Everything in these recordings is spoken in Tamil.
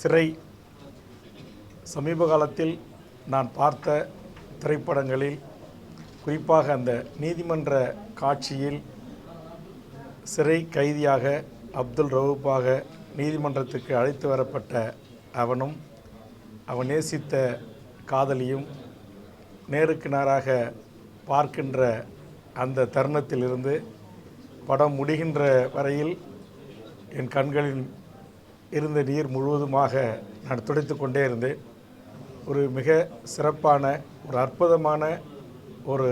சிறை. சமீப காலத்தில் நான் பார்த்த திரைப்படங்களில் குறிப்பாக அந்த நீதிமன்ற காட்சியில் சிறை கைதியாக அப்துல் ரவுப்பாக நீதிமன்றத்துக்கு அழைத்து வரப்பட்ட அவனும் அவன் நேசித்த காதலியும் நேருக்கு நேராக பார்க்கின்ற அந்த தருணத்திலிருந்து படம் முடிகின்ற வரையில் என் கண்களின் இருந்த நீர் முழுவதுமாக நான் துடைத்து கொண்டே இருந்தேன். ஒரு மிக சிறப்பான ஒரு அற்புதமான ஒரு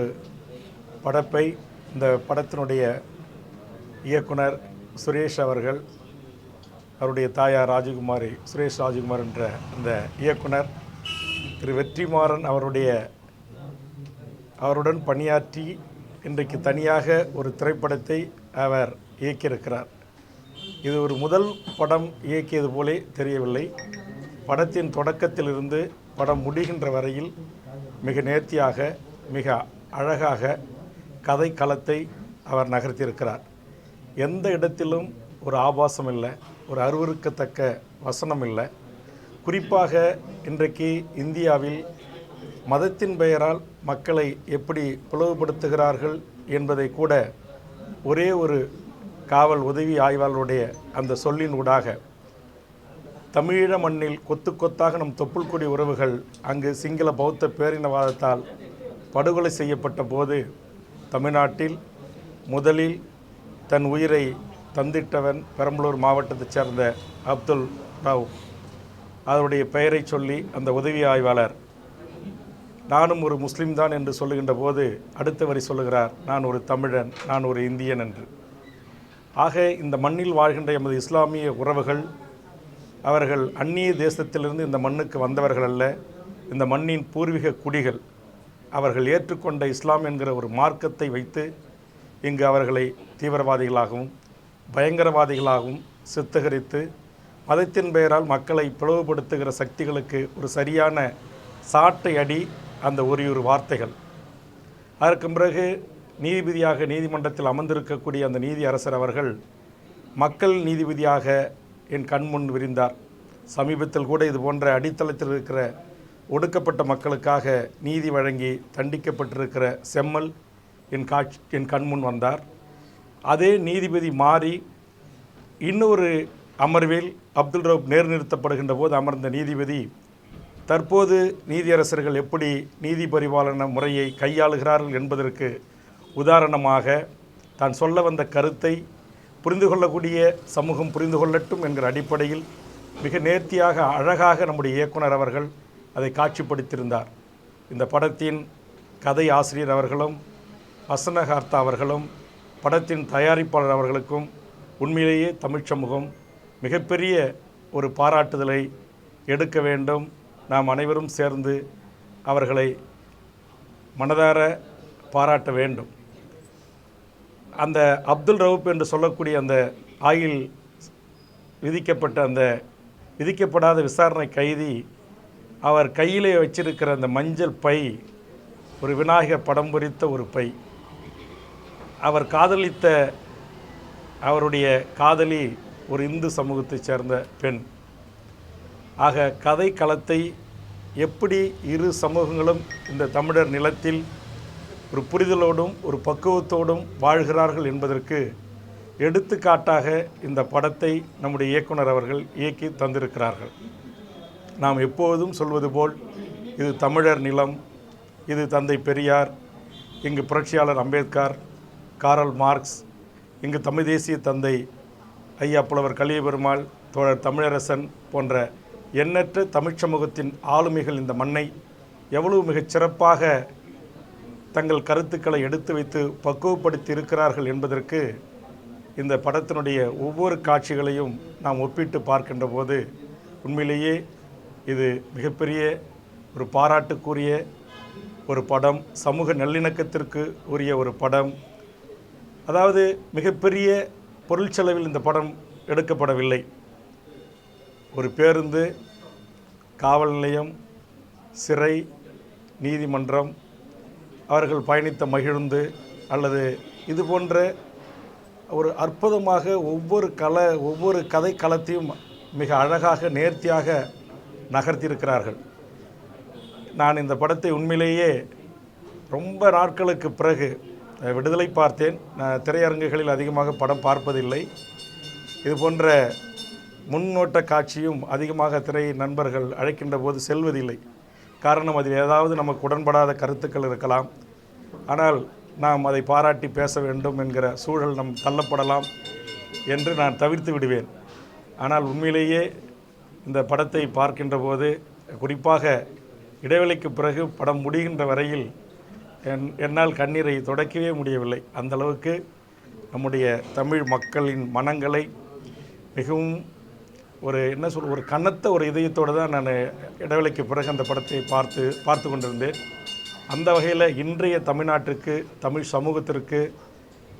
படப்பை இந்த படத்தினுடைய இயக்குனர் சுரேஷ் அவர்கள் அவருடைய தாயார் ராஜகுமாரி சுரேஷ் ராஜகுமார் என்ற அந்த இயக்குனர் திரு வெற்றிமாறன் அவருடைய அவருடன் பணியாற்றி இன்றைக்கு தனியாக ஒரு திரைப்படத்தை அவர் இயக்கியிருக்கிறார். இது ஒரு முதல் படம் இயக்கியது போலே தெரியவில்லை. படத்தின் தொடக்கத்திலிருந்து படம் முடிகின்ற வரையில் மிக நேர்த்தியாக மிக அழகாக கதை களத்தை அவர் நகர்த்தியிருக்கிறார். எந்த இடத்திலும் ஒரு ஆபாசம் இல்லை ஒரு அருவருக்கத்தக்க வசனம் இல்லை. குறிப்பாக இன்றைக்கு இந்தியாவில் மதத்தின் பெயரால் மக்களை எப்படி பிளவுபடுத்துகிறார்கள் என்பதை கூட ஒரே ஒரு காவல் உதவி ஆய்வாளருடைய அந்த சொல்லின் ஊடாக தமிழீழ மண்ணில் கொத்து கொத்தாக நம் தொப்புள்குடி உறவுகள் அங்கு சிங்கள பௌத்த பேரினவாதத்தால் படுகொலை செய்யப்பட்ட போது தமிழ்நாட்டில் முதலில் தன் உயிரை தந்திட்டவன் பெரம்பலூர் மாவட்டத்தைச் சேர்ந்த அப்துல் ராவ். அவருடைய பெயரை சொல்லி அந்த உதவி ஆய்வாளர் நானும் ஒரு முஸ்லீம் தான் என்று சொல்லுகின்ற போது அடுத்த வரி சொல்லுகிறார் நான் ஒரு தமிழன் நான் ஒரு இந்தியன் என்று. ஆக இந்த மண்ணில் வாழ்கின்ற எமது இஸ்லாமிய உறவுகள் அவர்கள் அந்நிய தேசத்திலிருந்து இந்த மண்ணுக்கு வந்தவர்கள் அல்ல. இந்த மண்ணின் பூர்வீக குடிகள் அவர்கள் ஏற்றுக்கொண்ட இஸ்லாம் என்கிற ஒரு மார்க்கத்தை வைத்து இங்கு அவர்களை தீவிரவாதிகளாகவும் பயங்கரவாதிகளாகவும் சித்தகரித்து மதத்தின் பெயரால் மக்களை பிளவுபடுத்துகிற சக்திகளுக்கு ஒரு சரியான சாட்டை அடி அந்த ஒரு வார்த்தைகள். அதற்கு பிறகு நீதிபதியாக நீதிமன்றத்தில் அமர்ந்திருக்கக்கூடிய அந்த நீதி அரசர் அவர்கள் மக்கள் நீதிபதியாக என் கண்முன் விரிந்தார். சமீபத்தில் கூட இது போன்ற அடித்தளத்தில் இருக்கிற ஒடுக்கப்பட்ட மக்களுக்காக நீதி வழங்கி தண்டிக்கப்பட்டிருக்கிற செம்மல் என் காட்சி என் கண்முன் வந்தார். அதே நீதிபதி மாறி இன்னொரு அமர்வில் அப்துல் ரவுப் நேர்நிறுத்தப்படுகின்ற போது அமர்ந்த நீதிபதி தற்போது நீதியரசர்கள் எப்படி நீதி பரிபாலன முறையை கையாளுகிறார்கள் என்பதற்கு உதாரணமாக தான் சொல்ல வந்த கருத்தை புரிந்து கொள்ளக்கூடிய சமூகம் புரிந்து கொள்ளட்டும் என்கிற அடிப்படையில் மிக நேர்த்தியாக அழகாக நம்முடைய இயக்குனர் அவர்கள் அதை காட்சிப்படுத்தியிருந்தார். இந்த படத்தின் கதை ஆசிரியர் அவர்களும் வசனகார்த்தா அவர்களும் படத்தின் தயாரிப்பாளர் அவர்களுக்கும் உண்மையிலேயே தமிழ் சமூகம் மிகப்பெரிய ஒரு பாராட்டுதலை எடுக்க வேண்டும். நாம் அனைவரும் சேர்ந்து அவர்களை மனதார பாராட்ட வேண்டும். அந்த அப்துல் ரவுப் என்று சொல்லக்கூடிய அந்த ஆயில் விதிக்கப்பட்ட அந்த விதிக்கப்படாத விசாரணை கைதி அவர் கையிலே வச்சிருக்கிற அந்த மஞ்சள் பை ஒரு விநாயகர் படம் பொறித்த ஒரு பை. அவர் காதலித்த அவருடைய காதலி ஒரு இந்து சமூகத்தைச் சேர்ந்த பெண். ஆக கதை களத்தை எப்படி இரு சமூகங்களும் இந்த தமிழர் நிலத்தில் ஒரு புரிதலோடும் ஒரு பக்குவத்தோடும் வாழ்கிறார்கள் என்பதற்கு எடுத்துக்காட்டாக இந்த படத்தை நம்முடைய இயக்குனர் அவர்கள் இயக்கி தந்திருக்கிறார்கள். நாம் எப்போதும் சொல்வது போல் இது தமிழர் நிலம் இது தந்தை பெரியார் இங்கு புரட்சியாளர் அம்பேத்கர் காரல் மார்க்ஸ் இங்கு தமிழ் தேசிய தந்தை ஐயா புலவர் கலியபெருமாள் தோழர் தமிழரசன் போன்ற எண்ணற்ற தமிழ்ச் சமூகத்தின் ஆளுமைகள் இந்த மண்ணை எவ்வளவு மிகச் சிறப்பாக தங்கள் கருத்துக்களை எடுத்து வைத்து பக்குவப்படுத்தி இருக்கிறார்கள் என்பதற்கு இந்த படத்தினுடைய ஒவ்வொரு காட்சிகளையும் நாம் ஒப்பிட்டு பார்க்கின்ற போது உண்மையிலேயே இது மிகப்பெரிய ஒரு பாராட்டுக்குரிய ஒரு படம் சமூக நல்லிணக்கத்திற்கு உரிய ஒரு படம். அதாவது மிகப்பெரிய பொருள் செலவில் இந்த படம் எடுக்கப்படவில்லை. ஒரு பேருந்து காவல் நிலையம் சிறை நீதிமன்றம் அவர்கள் பயணித்த மகிழ்ந்து அல்லது இது போன்ற ஒரு அற்புதமாக ஒவ்வொரு கல ஒவ்வொரு கதை களத்தையும் மிக அழகாக நேர்த்தியாக நகர்த்தியிருக்கிறார்கள். நான் இந்த படத்தை உண்மையிலேயே ரொம்ப நாட்களுக்கு பிறகு விடுதலை பார்த்தேன். நான் திரையரங்குகளில் அதிகமாக படம் பார்ப்பதில்லை. இது போன்ற முன்னோட்ட காட்சியும் அதிகமாக திரை நண்பர்கள் அழைக்கின்ற போது செல்வதில்லை. காரணம் அதில் ஏதாவது நமக்கு உடன்படாத கருத்துக்கள் இருக்கலாம். ஆனால் நாம் அதை பாராட்டி பேச வேண்டும் என்கிற சூழல் நம் தள்ளப்படலாம் என்று நான் தவிர்த்து விடுவேன். ஆனால் உண்மையிலேயே இந்த படத்தை பார்க்கின்ற போது குறிப்பாக இடைவெளிக்கு பிறகு படம் முடிகின்ற வரையில் என் என்னால் கண்ணீரை தொடக்கவே முடியவில்லை. அந்த அளவுக்கு நம்முடைய தமிழ் மக்களின் மனங்களை மிகவும் ஒரு என்ன சொல் ஒரு கனத்த ஒரு இதயத்தோடு தான் நான் இடைவெளிக்கு பிறகு அந்த படத்தை பார்த்து பார்த்து கொண்டிருந்தேன். அந்த வகையில் இன்றைய தமிழ்நாட்டிற்கு தமிழ் சமூகத்திற்கு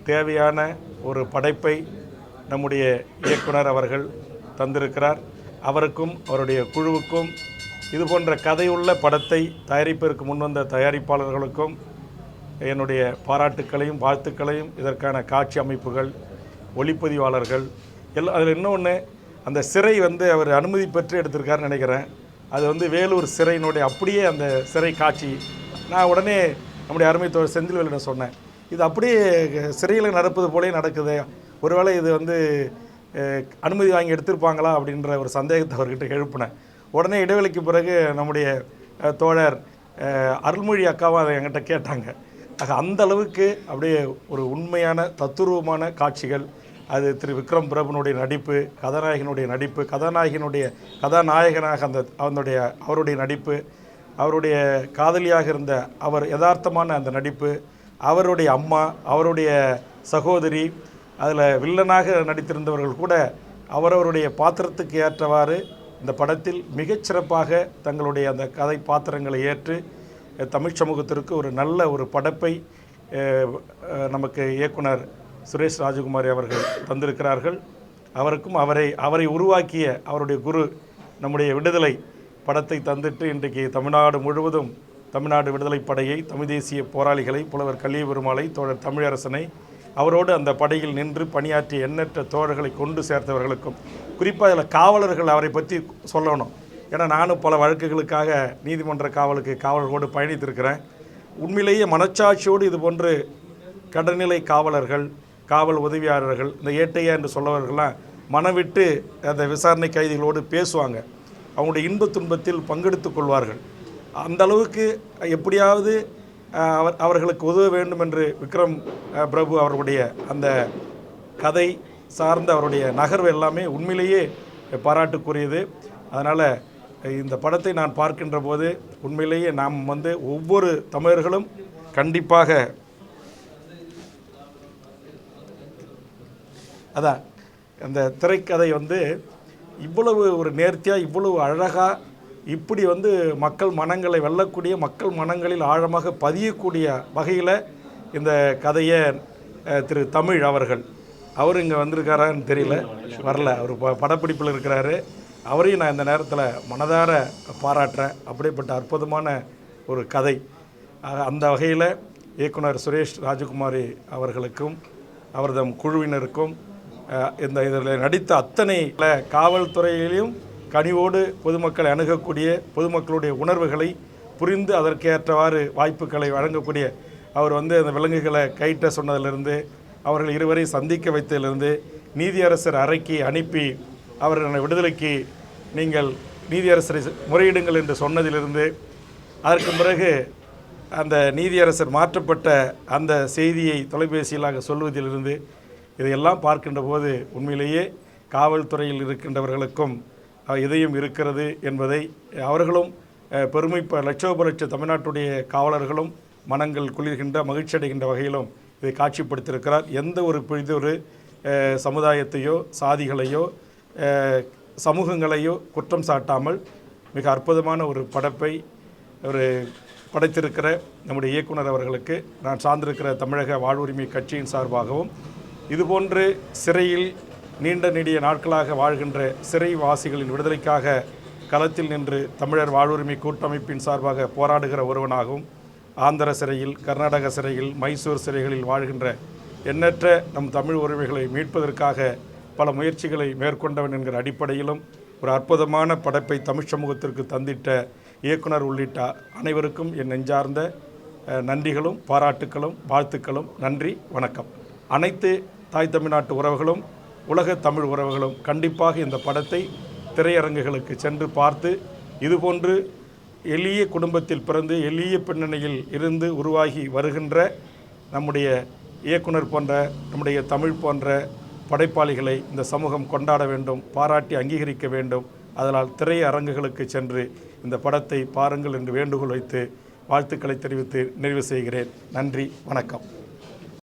தேவையான ஒரு படைப்பை நம்முடைய இயக்குனர் அவர்கள் தந்திருக்கிறார். அவருக்கும் அவருடைய குழுவுக்கும் இது போன்ற கதையுள்ள படத்தை தயாரிப்பதற்கு முன்வந்த தயாரிப்பாளர்களுக்கும் என்னுடைய பாராட்டுக்களையும் வாழ்த்துக்களையும் இதற்கான காட்சி அமைப்புகள் ஒளிப்பதிவாளர்கள் எல்லாம் அதில் இன்னொன்று அந்த சிறை வந்து அவர் அனுமதி பெற்று எடுத்திருக்காருன்னு நினைக்கிறேன். அது வந்து வேலூர் சிறையினுடைய அப்படியே அந்த சிறை காட்சி. நான் உடனே நம்முடைய அருமை தோழர் செந்தில்வேலிடம் சொன்னேன். இது அப்படியே சிறையில் நடப்பது போலே நடக்குது. ஒருவேளை இது வந்து அனுமதி வாங்கி எடுத்திருப்பாங்களா அப்படின்ற ஒரு சந்தேகத்தை அவர்கிட்ட எழுப்பினேன். உடனே இடைவெளிக்கு பிறகு நம்முடைய தோழர் அருள்மொழி அக்காவும் அதை என்கிட்ட கேட்டாங்க. ஆக அந்த அளவுக்கு அப்படியே ஒரு உண்மையான தத்துருவமான காட்சிகள். அது திரு விக்ரம் பிரபுனுடைய நடிப்பு கதாநாயகனுடைய நடிப்பு கதாநாயகனுடைய கதாநாயகனாக அந்த அவனுடைய அவருடைய நடிப்பு அவருடைய காதலியாக இருந்த அவர் யதார்த்தமான அந்த நடிப்பு அவருடைய அம்மா அவருடைய சகோதரி அதில் வில்லனாக நடித்திருந்தவர்கள் கூட அவரவருடைய பாத்திரத்துக்கு ஏற்றவாறு இந்த படத்தில் மிகச்சிறப்பாக தங்களுடைய அந்த கதை பாத்திரங்களை ஏற்று தமிழ் சமூகத்திற்கு ஒரு நல்ல ஒரு படைப்பை நமக்கு இயக்குனர் சுரேஷ் ராஜகுமாரி அவர்கள் தந்திருக்கிறார்கள். அவருக்கும் அவரை அவரை உருவாக்கிய அவருடைய குரு நம்முடைய விடுதலை படத்தை தந்துட்டு இன்றைக்கு தமிழ்நாடு முழுவதும் தமிழ்நாடு விடுதலை படையை தமிழ் தேசிய போராளிகளை புலவர் கலிய பெருமாளை தோழர் தமிழரசனை அவரோடு அந்த படையில் நின்று பணியாற்றிய எண்ணற்ற தோழர்களை கொண்டு சேர்த்தவர்களுக்கும் குறிப்பாக அதில் காவலர்கள் அவரை பற்றி சொல்லணும். ஏன்னா நானும் பல வழக்குகளுக்காக நீதிமன்ற காவலுக்கு காவலர்களோடு பயணித்திருக்கிறேன். உண்மையிலேயே மனச்சாட்சியோடு இது போன்று கடநிலை காவலர்கள் காவல் உதவியாளர்கள் இந்த ஏட்டையா என்று சொல்லவர்கள்லாம் மனவிட்டு அந்த விசாரணை கைதிகளோடு பேசுவாங்க. அவங்களுடைய இன்பத் துன்பத்தில் பங்கெடுத்து கொள்வார்கள். அந்த அளவுக்கு எப்படியாவது அவர் அவர்களுக்கு உதவ வேண்டும் என்று விக்ரம் பிரபு அவர்களுடைய அந்த கதை சார்ந்த அவருடைய நகர்வு எல்லாமே உண்மையிலேயே பாராட்டுக்குரியது. அதனால் இந்த படத்தை நான் பார்க்கின்ற போது உண்மையிலேயே நாம் வந்து ஒவ்வொரு தமிழர்களும் கண்டிப்பாக அதான். அந்த திரைக்கதை வந்து இவ்வளவு ஒரு நேர்த்தியாக இவ்வளவு அழகாக இப்படி வந்து மக்கள் மனங்களை வெல்லக்கூடிய மக்கள் மனங்களில் ஆழமாக பதியக்கூடிய வகையில் இந்த கதையை திரு தமிழ் அவர்கள். அவர் இங்கே வந்திருக்காரான்னு தெரியல. வரல. அவர் ப படப்பிடிப்பில் இருக்கிறாரு. அவரையும் நான் இந்த நேரத்தில் மனதார பாராட்டுறேன். அப்படிப்பட்ட அற்புதமான ஒரு கதை. அந்த வகையில் இயக்குனர் சுரேஷ் ராஜகுமாரி அவர்களுக்கும் அவரது குழுவினருக்கும் இந்த இதில் நடித்த அத்தனை காவல்துறையிலையும் காவல்துறையிலும் கனிவோடு பொதுமக்களை அணுகக்கூடிய பொதுமக்களுடைய உணர்வுகளை புரிந்து அதற்கேற்றவாறு வாய்ப்புகளை வழங்கக்கூடிய அவர் வந்து அந்த விலங்குகளை கைட்ட சொன்னதிலிருந்து அவர்கள் இருவரை சந்திக்க வைத்ததிலிருந்து நீதியரசர் அறைக்கு அனுப்பி அவர்கள் விடுதலைக்கு நீங்கள் நீதியரசரை முறையிடுங்கள் என்று சொன்னதிலிருந்து அதற்கு பிறகு அந்த நீதியரசர் மாற்றப்பட்ட அந்த செய்தியை தொலைபேசியிலாக சொல்வதிலிருந்து இதையெல்லாம் பார்க்கின்ற போது உண்மையிலேயே காவல்துறையில் இருக்கின்றவர்களுக்கும் அஹ், இதயம் இருக்கிறது என்பதை அவர்களும் பெருமை லட்சோப லட்ச தமிழ்நாட்டுடைய காவலர்களும் மனங்கள் குளிர்கின்ற மகிழ்ச்சி அடைகின்ற வகையிலும் இதை காட்சிப்படுத்தியிருக்கிறார். எந்த ஒரு பி- இது ஒரு சமுதாயத்தையோ சாதிகளையோ சமூகங்களையோ குற்றம் சாட்டாமல் மிக அற்புதமான ஒரு படைப்பை ஒரு படைத்திருக்கிற நம்முடைய இயக்குனர் அவர்களுக்கு நான் சார்ந்திருக்கிற தமிழக வாழ்வுரிமை கட்சியின் சார்பாகவும் இதுபோன்று சிறையில் நீண்ட நெடிய நாட்களாக வாழ்கின்ற சிறைவாசிகளின் விடுதலைக்காக களத்தில் நின்று தமிழர் வாழ்வுரிமை கூட்டமைப்பின் சார்பாக போராடுகிற ஒருவனாகவும் ஆந்திர சிறையில் கர்நாடக சிறையில் மைசூர் சிறைகளில் வாழ்கின்ற எண்ணற்ற நம் தமிழ் உரிமைகளை மீட்பதற்காக பல முயற்சிகளை மேற்கொண்டவன் என்கிற அடிப்படையிலும் ஒரு அற்புதமான படைப்பை தமிழ் சமூகத்திற்கு தந்திட்ட இயக்குனர் உள்ளிட்ட அனைவருக்கும் என் நெஞ்சார்ந்த நன்றிகளும் பாராட்டுக்களும் வாழ்த்துக்களும். நன்றி வணக்கம். அனைத்து தாய் தமிழ்நாட்டு உறவுகளும் உலக தமிழ் உறவுகளும் கண்டிப்பாக இந்த படத்தை திரையரங்குகளுக்கு சென்று பார்த்து இதுபோன்று எளிய குடும்பத்தில் பிறந்து எளிய பின்னணியில் இருந்து உருவாகி வருகின்ற நம்முடைய இயக்குனர் போன்ற நம்முடைய தமிழ் போன்ற படைப்பாளிகளை இந்த சமூகம் கொண்டாட வேண்டும் பாராட்டி அங்கீகரிக்க வேண்டும். அதனால் திரையரங்குகளுக்கு சென்று இந்த படத்தை பாருங்கள் என்று வேண்டுகோள் வைத்து வாழ்த்துக்களை தெரிவித்து நிறைவு செய்கிறேன். நன்றி வணக்கம்.